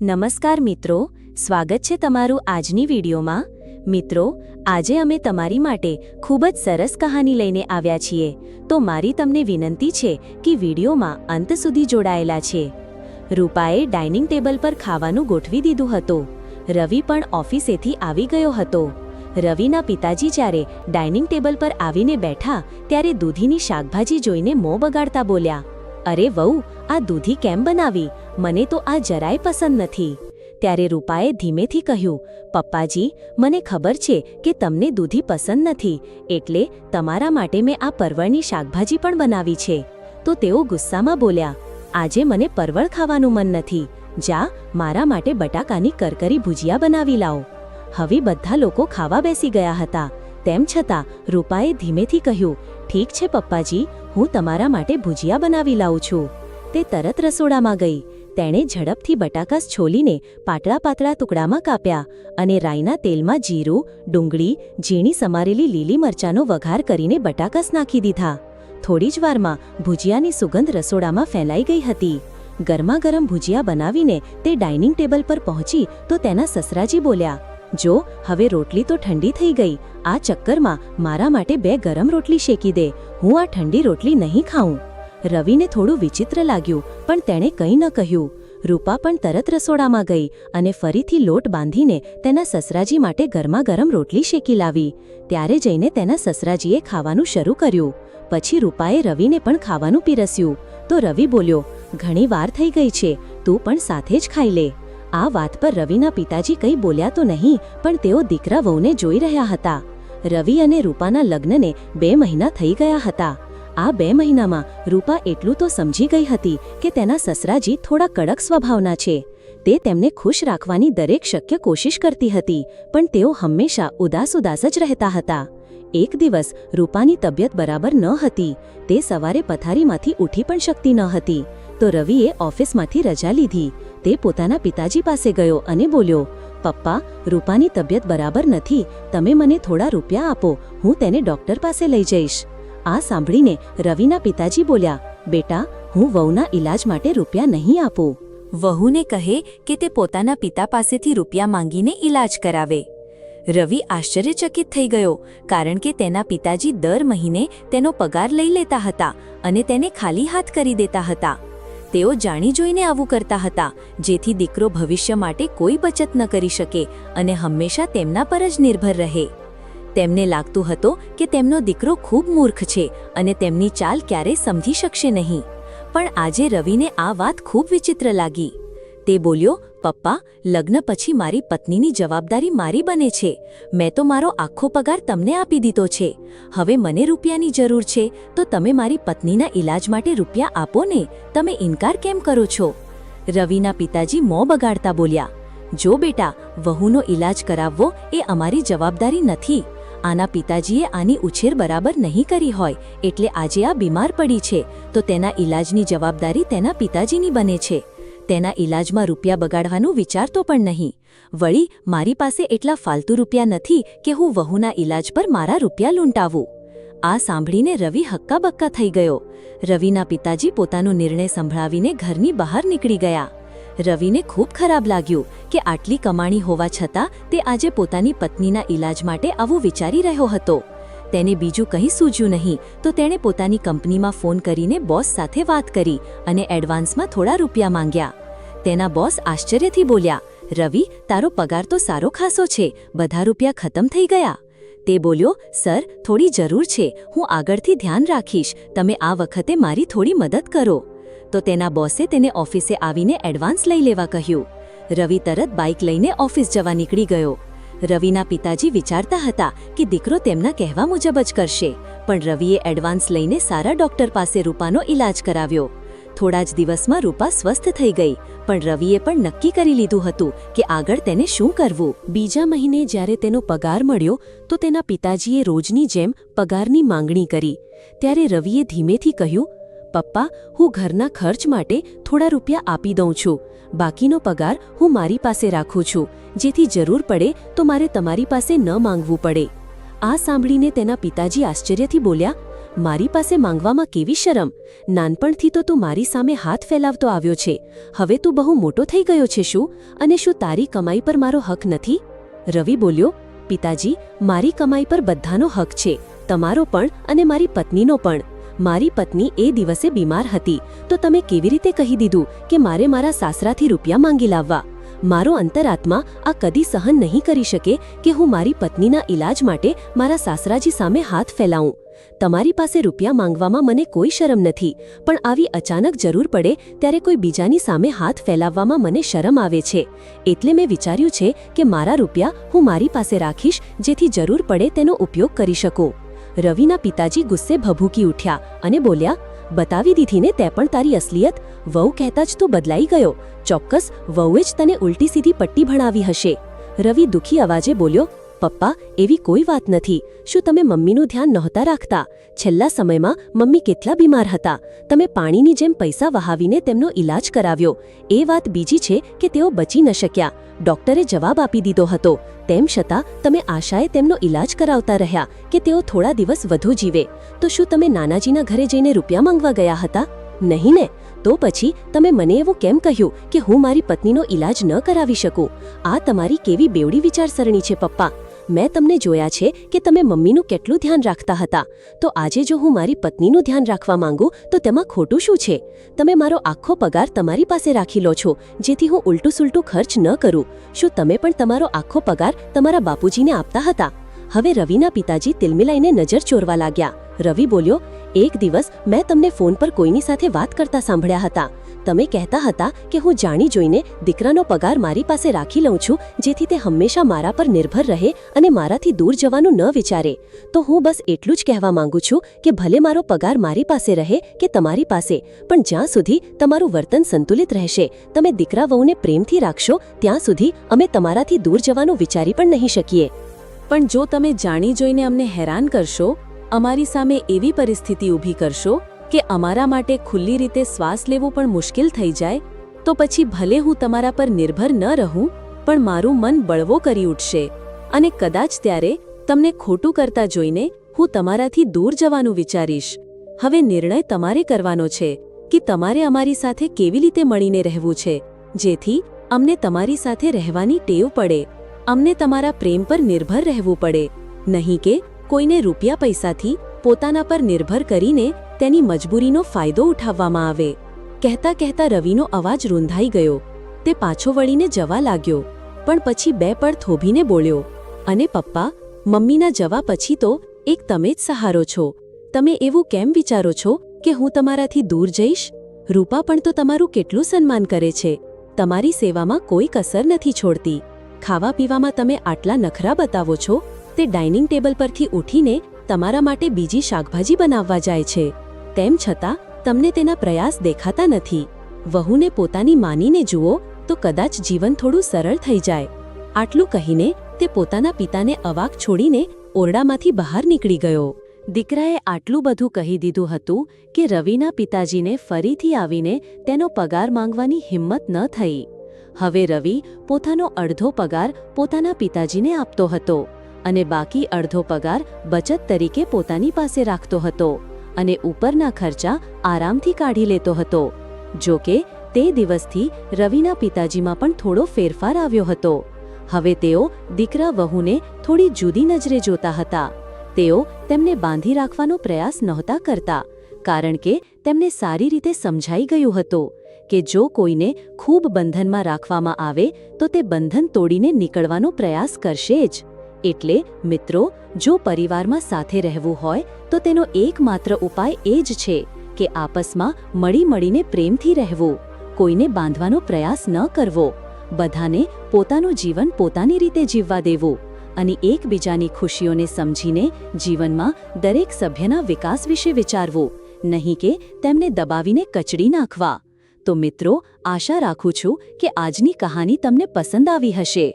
નમસ્કાર મિત્રો, સ્વાગત છે તમારું આજની વિડીયોમાં. મિત્રો, આજે અમે તમારી માટે ખૂબ જ સરસ કહાની લઈને આવ્યા છીએ. તો મારી તમને વિનંતી છે કે વિડીયોમાં અંત સુધી જોડાયેલા છે. રૂપાએ ડાઇનિંગ ટેબલ પર ખાવાનું ગોઠવી દીધું હતું. રવિ પણ ઓફિસેથી આવી ગયો હતો. રવિના પિતાજી જ્યારે ડાઇનિંગ ટેબલ પર આવીને બેઠા, ત્યારે દૂધીની શાકભાજી જોઈને મોં બગાડતા બોલ્યા, અરે વહુ, આ દૂધી કેમ બનાવી? મને તો આ જરાય પસંદ નથી. ત્યારે રૂપાએ ધીમેથી કહ્યું, પપ્પાજી, મને ખબર છે કે તમને દૂધી પસંદ નથી, એટલે તમારા માટે મેં આ પરવળની શાકભાજી પણ બનાવી છે. તો તેઓ ગુસ્સામાં બોલ્યા, આજે મને પરવળ ખાવાનું મન નથી. જા, મારા માટે બટાકાની કરકરી ભુજિયા બનાવી લાવો. હવે બધા લોકો ખાવા બેસી ગયા હતા. તેમ છતાં, રૂપાએ ધીમેથી કહ્યું, ઠીક છે પપ્પાજી, હું તમારા માટે ભુજિયા બનાવી લાવું છું. તે તરત રસોડામાં ગઈ. તેણે ઝડપથી બટાકાસ છોલીને પાતળા પાતળા ટુકડામાં કાપ્યા અને રાઈના તેલમાં જીરું, ડુંગળી, ઝીણી સમારેલી લીલી મરચાંનો વઘાર કરીને બટાકાસ નાખી દીધા. થોડી જ વારમાં ભુજિયાની સુગંધ રસોડામાં ફેલાઈ ગઈ હતી. ગરમાગરમ ભુજિયા બનાવીને તે ડાઇનિંગ ટેબલ પર પહોંચી તો તેના સસરાજી બોલ્યા, જો, હવે રોટલી તો ઠંડી થઈ ગઈ. આ ચક્કરમાં મારા માટે બે ગરમ રોટલી શેકી દે. હું આ ઠંડી રોટલી નહીં ખાઉં. રવિને થોડું વિચિત્ર લાગ્યું, પણ તેણે કંઈ ન કહ્યું. રૂપા પણ તરત રસોડામાં ગઈ અને ફરીથી લોટ બાંધીને તેના સસરાજી માટે ગરમા ગરમ રોટલી શેકી લાવી. ત્યારે જઈને તેના સસરાજીએ ખાવાનું શરૂ કર્યું. પછી રૂપાએ રવિને પણ ખાવાનું પીરસ્યું. તો રવિ બોલ્યો, ઘણી વાર થઈ ગઈ છે, તું પણ સાથે જ ખાઈ લે. આ વાત પર રવિના પિતાજી કંઈ બોલ્યા તો નહીં, પણ તેઓ દીકરા વહુને જોઈ રહ્યા હતા. રવિ અને રૂપાના લગ્નને બે મહિના થઈ ગયા હતા. આ બે મહિનામાં રૂપા એટલું તો સમજી ગઈ હતી કે તેના સસરાજી થોડા કડક સ્વભાવના છે. તે તેમને ખુશ રાખવાની દરેક શક્ય કોશિશ કરતી હતી, પણ તેઓ હંમેશા ઉદાસ ઉદાસ જ રહેતા હતા. એક દિવસ રૂપાની તબિયત બરાબર ન હતી, તે સવારે પથારીમાંથી ઉઠી પણ શકતી ન હતી. તો રવિએ ઓફિસમાંથી રજા લીધી, તે પોતાના પિતાજી પાસે ગયો અને બોલ્યો, પપ્પા, રૂપાની તબિયત બરાબર નથી, તમે મને થોડા રૂપિયા આપો, હું તેને ડોક્ટર પાસે લઈ જઈશ. આ સાંભળીને રવિના પિતાજી બોલ્યા, બેટા, હું વહુના ઈલાજ માટે રૂપિયા નહીં આપું. વહુને કહે કે તે પોતાના પિતા પાસેથી રૂપિયા માંગીને ઈલાજ કરાવે. રવિ આશ્ચર્યચકિત થઈ ગયો, કારણ કે તેના પિતાજી દર મહિને તેનો પગાર લઈ લેતા હતા અને તેને ખાલી હાથ કરી દેતા હતા. તેઓ જાણી જોઈને આવું કરતા હતા, જેથી દીકરો ભવિષ્ય માટે કોઈ બચત ન કરી શકે અને હંમેશા તેમના પર જ નિર્ભર રહે. તેમને લાગતું હતું કે તેમનો દીકરો ખૂબ મૂર્ખ છે અને તેમની ચાલ ક્યારેય સમજી શકશે નહીં. પણ આજે રવિને આ વાત ખૂબ વિચિત્ર લાગી. તે બોલ્યો, પપ્પા, લગ્ન પછી મારી પત્નીની જવાબદારી મારી બને છે. મેં તો મારો આખો પગાર તમને આપી દીધો છે. હવે મને રૂપિયાની જરૂર છે. તો તમે મારી પત્નીના ઈલાજ માટે રૂપિયા આપો ને. તમે ઇનકાર કેમ કરો છો? રવિના પિતાજી મોં બગાડતા બોલ્યા, જો બેટા, વહુનો ઈલાજ કરાવવો એ અમારી જવાબદારી નથી. આના પિતાજીએ આની ઉછેર બરાબર નહીં કરી હોય એટલે આજે આ બીમાર પડી છે. તો તેના ઈલાજની જવાબદારી તેના પિતાજીની બને છે. તેના ઈલાજમાં રૂપિયા બગાડવાનું વિચારતો પણ નહીં. વળી, મારી પાસે એટલા ફાલતુ રૂપિયા નથી કે હું વહુના ઈલાજ પર મારા રૂપિયા લૂંટાવું. આ સાંભળીને રવિ હક્કાબક્કા થઈ ગયો. રવિના પિતાજી પોતાનો નિર્ણય સંભળાવીને ઘરની બહાર નીકળી ગયા. રવિને ખૂબ ખરાબ લાગ્યું કે આટલી કમાણી હોવા છતાં તે આજે પોતાની પત્નીના ઈલાજ માટે આવું વિચારી રહ્યો હતો. તેને બીજું કંઈ સૂજ્યું નહીં, તો તેણે પોતાની કંપનીમાં ફોન કરીને બોસ સાથે વાત કરી અને એડવાન્સમાં થોડા રૂપિયા માંગ્યા. તેના બોસ આશ્ચર્યથી બોલ્યા, રવિ, તારો પગાર તો સારો ખાસો છે, બધા રૂપિયા ખતમ થઈ ગયા. તે બોલ્યો, સર, થોડી જરૂર છે, હું આગળથી ધ્યાન રાખીશ, તમે આ વખતે મારી થોડી મદદ કરો. તો તેના બોસે તેને ઓફિસે આવીને એડવાન્સ લઈ લેવા કહ્યું. રવિ તરત બાઇક લઈને ઓફિસ જવા નીકળી ગયો. રવિના પિતાજી વિચારતા હતા કે દીકરો તેમના કહેવા મુજબ જ કરશે, પણ રવિએ એડવાન્સ લઈને સારા ડોક્ટર પાસે રૂપાનો ઈલાજ કરાવ્યો. થોડા જ દિવસમાં રૂપા સ્વસ્થ થઈ ગઈ, પણ રવિએ પણ નક્કી કરી લીધું હતું કે આગળ તેને શું કરવું. બીજા મહિને જ્યારે તેનો પગાર મળ્યો, તો તેના પિતાજીએ રોજની જેમ પગારની માંગણી કરી. ત્યારે રવિએ ધીમેથી કહ્યું પપ્પા, હું ઘરના ખર્ચ માટે થોડા રૂપિયા આપી દઉં છું. બાકીનો પગાર હું મારી પાસે રાખું છું. જેથી જરૂર પડે તો મારે તમારી પાસે ન માંગવું પડે. આ સાંભળીને તેના પિતાજી આશ્ચર્યથી બોલ્યા, મારી પાસે માંગવામાં કેવી શરમ? નાનપણથી તો તું મારી સામે હાથ ફેલાવતો આવ્યો છે. હવે તું બહુ મોટો થઈ ગયો છે શું? અને શું તારી કમાઈ પર મારો હક નથી? રવિ બોલ્યો, પિતાજી, મારી કમાઈ પર બધાનો હક છે. તમારો પણ અને મારી પત્નીનો પણ. મારી પત્ની એ દિવસે બીમાર હતી, તો તમે કેવી રીતે કહી દીધું કે મારે મારા સાસરાથી રૂપિયા માંગી લાવવા? મારો અંતરાત્મા આ કદી સહન નહીં કરી શકે કે હું મારી પત્નીના ઈલાજ માટે મારા સાસરાજી સામે હાથ ફેલાવું. તમારી પાસે રૂપિયા માંગવામાં મને કોઈ શરમ નથી, પણ આવી અચાનક જરૂર પડે ત્યારે કોઈ બીજાની સામે હાથ ફેલાવવામાં મને શરમ આવે છે. એટલે મેં વિચાર્યું છે કે મારા રૂપિયા હું મારી પાસે રાખીશ, જેથી જરૂર પડે તેનો ઉપયોગ કરી શકું. રવિના પિતાજી ગુસ્સે ભભૂકી ઉઠ્યા અને બોલ્યા, બતાવી દીધીને તે પણ તારી અસલિયત? વહુ કહેતા જ તું બદલાઈ ગયો. ચોક્કસ, વહુએ જ તને ઉલટી સીધી પટ્ટી ભણાવી હશે. રવિ દુઃખી અવાજે બોલ્યો પપ્પા, એવી કોઈ વાત નથી. શું તમે મમ્મીનું ધ્યાન નહોતા રાખતા? છેલ્લા સમયમાં મમ્મી કેટલા બીમાર હતા. તમે પાણીની જેમ પૈસા વહાવીને તેમનો ઈલાજ કરાવ્યો. એ વાત બીજી છે કે તેઓ બચી ન શક્યા. ડોક્ટરે જવાબ આપી દીધો હતો. તેમ છતાં, તમે આશાએ તેમનો ઈલાજ કરાવતા રહ્યા કે તેઓ થોડા દિવસ વધુ જીવે. તો શું તમે નાનાજીના ઘરે જઈને રૂપિયા માંગવા ગયા હતા? નહીં ને. તો પછી તમે મને એવું કેમ કહ્યું કે હું મારી પત્નીનો ઈલાજ ન કરાવી શકું? આ તમારી કેવી બેવડી વિચારસરણી છે પપ્પા. મેં તમને જોયા છે કે તમે મમ્મીનું કેટલું ધ્યાન રાખતા હતા. તો આજે જો હું મારી પત્નીનું ધ્યાન રાખવા માંગુ, તો તેમાં ખોટું શું છે? તમે મારો આખો પગાર તમારી પાસે રાખી લો છો, જેથી હું ઉલટું સુલટું ખર્ચ ન કરું. શું તમે પણ તમારો આખો પગાર તમારા બાપુજીને આપતા હતા? હવે રવિના પિતાજી તિલમિલાઈને નજર ચોરવા લાગ્યા. રવિ બોલ્યો, એક દિવસ મેં તમને ફોન પર કોઈની સાથે વાત કરતા સાંભળ્યા હતા. તમે કહેતા હતા કે હું જાણી જોઈને દીકરાનો પગાર મારી પાસે રાખી લઉં છું, જેથી તે હંમેશા મારા પર નિર્ભર રહે અને મારાથી દૂર જવાનું ન વિચારે. તો હું બસ એટલું જ કહેવા માંગુ છું કે ભલે મારો પગાર મારી પાસે રહે કે તમારી પાસે, પણ જ્યાં સુધી તમારું વર્તન સંતુલિત રહેશે, તમે દીકરા વહુને પ્રેમથી રાખશો, ત્યાં સુધી અમે તમારાથી દૂર જવાનું વિચારી પણ નહીં શકીએ. પણ જો તમે જાણી જોઈને અમને હેરાન કરશો, અમારી સામે એવી પરિસ્થિતિ ઊભી કરશો કે અમારા માટે ખુલ્લી રીતે શ્વાસ લેવું પણ મુશ્કેલ થઈ જાય, તો પછી ભલે હું તમારા પર નિર્ભર ન રહું, પણ મારું મન બળવો કરી ઉઠશે. અને કદાચ ત્યારે તમને ખોટું કરતા જોઈને હું તમારાથી દૂર જવાનું વિચારીશ. હવે નિર્ણય તમારે કરવાનો છે કે તમારે અમારી સાથે કેવી રીતે મળીને રહેવું છે, જેથી અમને તમારી સાથે રહેવાની ટેવ પડે. અમને તમારા પ્રેમ પર નિર્ભર રહેવું પડે. નહીં કે કોઈને રૂપિયા પૈસાથી પોતાના પર નિર્ભર કરીને તેની મજબૂરીનો ફાયદો ઉઠાવવામાં આવે. કહેતા કહેતા રવિનો અવાજ રૂંધાઈ ગયો. તે પાછો વળીને જવા લાગ્યો, પણ પછી બે પળ થોભીને બોલ્યો, અને પપ્પા, મમ્મીના જવા પછી તો એક તમે જ સહારો છો. તમે એવું કેમ વિચારો છો કે હું તમારાથી દૂર જઈશ? રૂપા પણ તો તમારું કેટલું સન્માન કરે છે. તમારી સેવામાં કોઈ કસર નથી છોડતી. ખાવા પીવામાં તમે આટલા નખરા બતાવો છો. તે ડાઇનિંગ ટેબલ પરથી ઉઠીને તમારા માટે બીજી શાકભાજી બનાવવા જાય છે. તેમ છતાં, તમને તેના પ્રયાસ દેખાતા નથી. વહુને પોતાની માનીને જુઓ, તો કદાચ જીવન થોડું સરળ થઈ જાય. આટલું કહીને, તે પોતાના પિતાને અવાક છોડીને ઓરડામાંથી બહાર નીકળી ગયો. દીકરાએ આટલું બધું કહી દીધું હતું કે રવિના પિતાજીને ફરીથી આવીને તેનો પગાર માંગવાની હિંમત ન થઈ. હવે રવિ પોતાનો અડધો પગાર પોતાના પિતાજીને આપતો હતો અને બાકી અડધો પગાર બચત તરીકે પોતાની પાસે રાખતો હતો. અને ઉપરના ખર્ચા આરામથી કાઢી લેતો હતો. જો કે, તે દિવસથી રવિના પિતાજીમાં પણ થોડો ફેરફાર આવ્યો હતો. હવે તેઓ દીકરા વહુને થોડી જુદી નજરે જોતા હતા. તેઓ તેમને બાંધી રાખવાનો પ્રયાસ નહોતા કરતા, કારણ કે તેમને સારી રીતે સમજાઈ ગયું હતું કે જો કોઈને ખૂબ બંધનમાં રાખવામાં આવે, તો તે બંધન તોડીને નીકળવાનો પ્રયાસ કરશે જ. એટલે, મિત્રો, જો પરિવારમાં સાથે રહેવું હોય, તો તેનો એકમાત્ર ઉપાય એ જ છે કે આપસમાં મળી મળીને પ્રેમથી રહેવું. કોઈને બાંધવાનો પ્રયાસ ન કરવો. બધાને પોતાનું જીવન પોતાની રીતે જીવવા દેવું અને એકબીજાની ખુશીઓને સમજીને જીવનમાં દરેક સભ્યના વિકાસ વિશે વિચારવું, નહીં કે તેમને દબાવીને કચડી નાખવા. તો મિત્રો, આશા રાખું છું કે આજની કહાની તમને પસંદ આવી હશે.